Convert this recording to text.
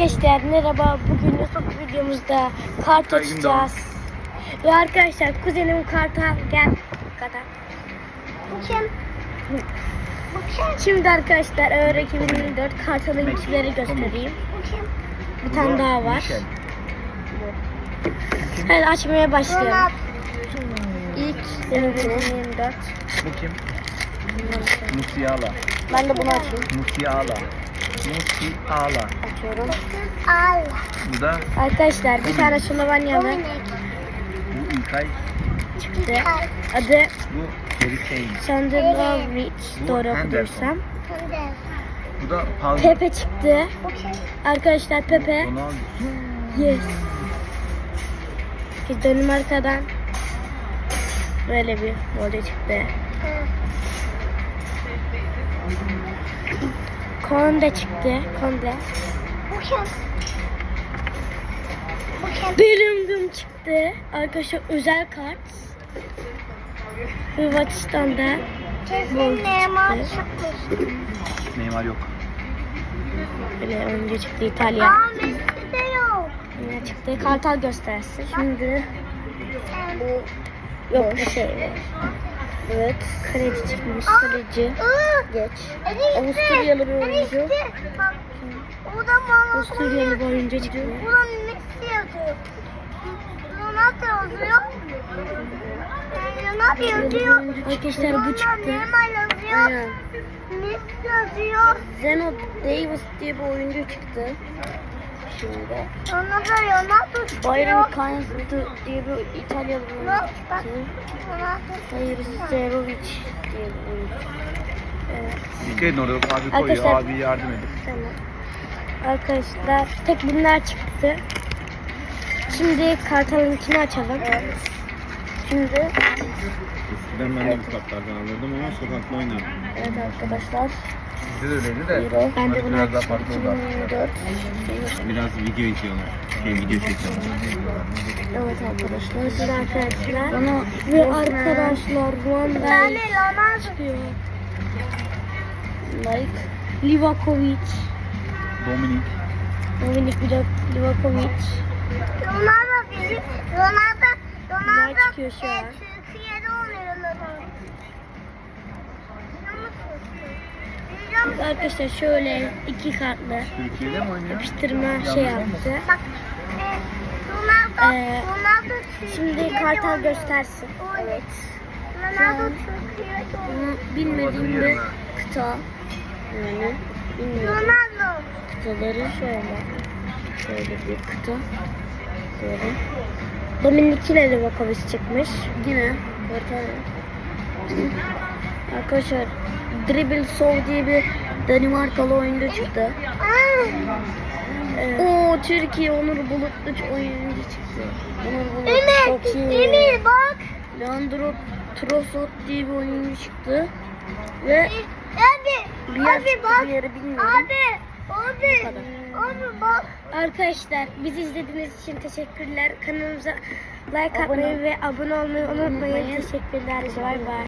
Arkadaşlar merhaba. Bugün YouTube videomuzda kart açacağız. Ve arkadaşlar kuzenim karta gel. Kadar. Kim? Şimdi arkadaşlar Euro 2024 kartalın içleri göstereyim. Bir tane daha var. Hadi açmaya başlayalım. İlk Euro 2024. Bu kim? Musiala. Ben de bunu açayım. Musiala. Musiala. Açıyorum. Bu da Arkadaşlar bir tane Slovenyalı Dominik. bu İlkay. çıktı. Adı Bu Gary Kane. Sandrovic. Doğru. Kunde. Bu da Paul. Pepe çıktı. Arkadaşlar Pepe. Ronaldo. Yes. Biz Danimarka'dan böyle bir golde çıktı. Hı. Konde çıktı. Bu kim? Bellingham çıktı. Arkadaşlar özel kart. Hırvatistan'da Kesin Neymar çıkmış. Neymar yok. böyle önce çıktı İtalya. Aa Messi de yok. Yine çıktı. Kartal göstersin. Şimdi yok bir şey var. Evet. Kaleci çıkmış. Kaleci. Geç. Avusturyalı bir oyuncu. Avusturyalı bir oyuncu çıktı. Ulan Messi yazıyor. Ronaldo yazıyor. Ronaldo yazıyor. Arkadaşlar bu çıktı. Neymar yazıyor. Messi yazıyor. Zeno Davis diye bir oyuncu çıktı. Şimdi. Byron Kainz diye bir İtalyalı bir oyuncu. Hayır Serovic diye bir oyuncu. Evet Dikkat edin orada abi koyuyor. Arkadaşlar- Abi yardım edin. tamam. Arkadaşlar tek bunlar çıktı. Şimdi kartalınkini açalım. Şimdi Eskiden ben de bu kartlardan alırdım ama sokakta oynardım. evet arkadaşlar Bizde de öyleydi de. Ben de bunu biraz farklı oldu artık. 2024. Biraz video izliyorlar. Şey video çekiyorlar. Evet arkadaşlar. Siz arkadaşlar. Ve arkadaşlar Bir Ruanda çıkıyor. Like Livakovic. Dominik. Dominik Livakovic. Ronaldo bizim Ronaldo Ronaldo çıkıyor şu an. Türkiye'de oynuyor Ronaldo. Biliyor musun? Biliyor musun? Arkadaşlar şöyle iki kartlı Türkiye'de mi oynuyor? yapıştırma şey yaptı. Bak e, Ronaldo Ee, Ronaldo Şimdi Türkiye'de kartal oynuyor. göstersin. Evet. Ronaldo Türkiye'de oynuyor. Bunu bilmediğim bir kıta. Yani bilmiyorum. Ronaldo. Kıtaları şöyle. Şöyle bir kıta. Böyle. Dominik yine Livakovic çıkmış. Yine. Orta. Arkadaşlar Dribble Soul diye bir Danimarkalı oyuncu çıktı. Aa, Ee, o Türkiye Onur Bulutlu oyuncu çıktı. Onur Bulut Emir, çok iyi. Emir bak. Leandro Trossard diye bir oyuncu çıktı. Ve Abi, bir yer abi çıktı, bak. bir yeri bilmiyorum. Abi, abi, abi bak. Arkadaşlar bizi izlediğiniz için teşekkürler. Kanalımıza like atmayı ve abone olmayı unutmayın. Teşekkürler. Bay bay.